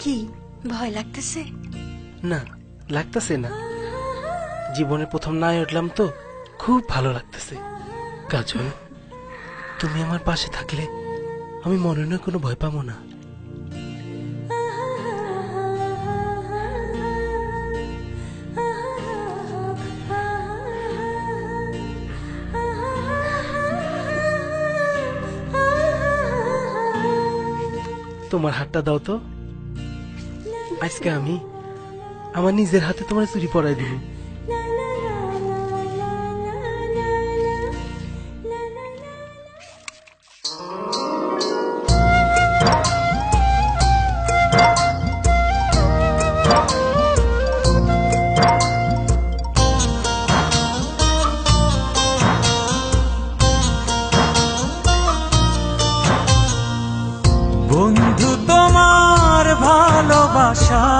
কি? ভয় লাগতেছে? না লাগতেছে না। জীবনে প্রথম নাই উঠলাম তো, খুব ভালো লাগতেছে। কাজল, তুমি আমার পাশে থাকলে আমি মনে নয় কোনো ভয় পাবো না। তোমার হাতটা দাও তো। আজকে আমি আমার নিজের হাতে তোমার চুরি পরাই দিব।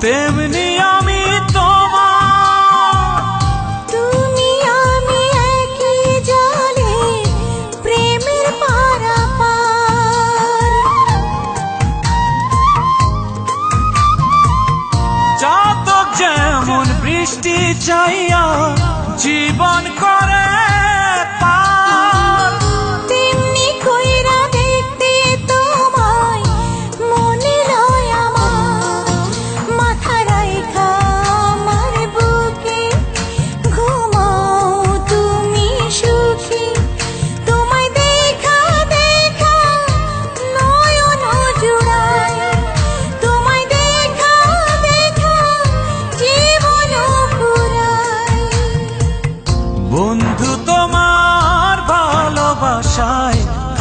তেমনি আমি তোমার। তুমি আমি একই জলে প্রেমের পারাপার। চাতক যেমন বৃষ্টি চাইয়া জীবন করে পার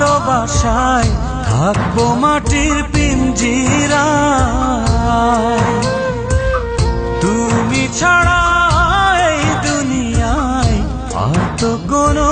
ভালোবাসায় থাকব মাটির পিঞ্জিরা তুমি ছাড়া এই দুনিয়ায় আর তো কোনো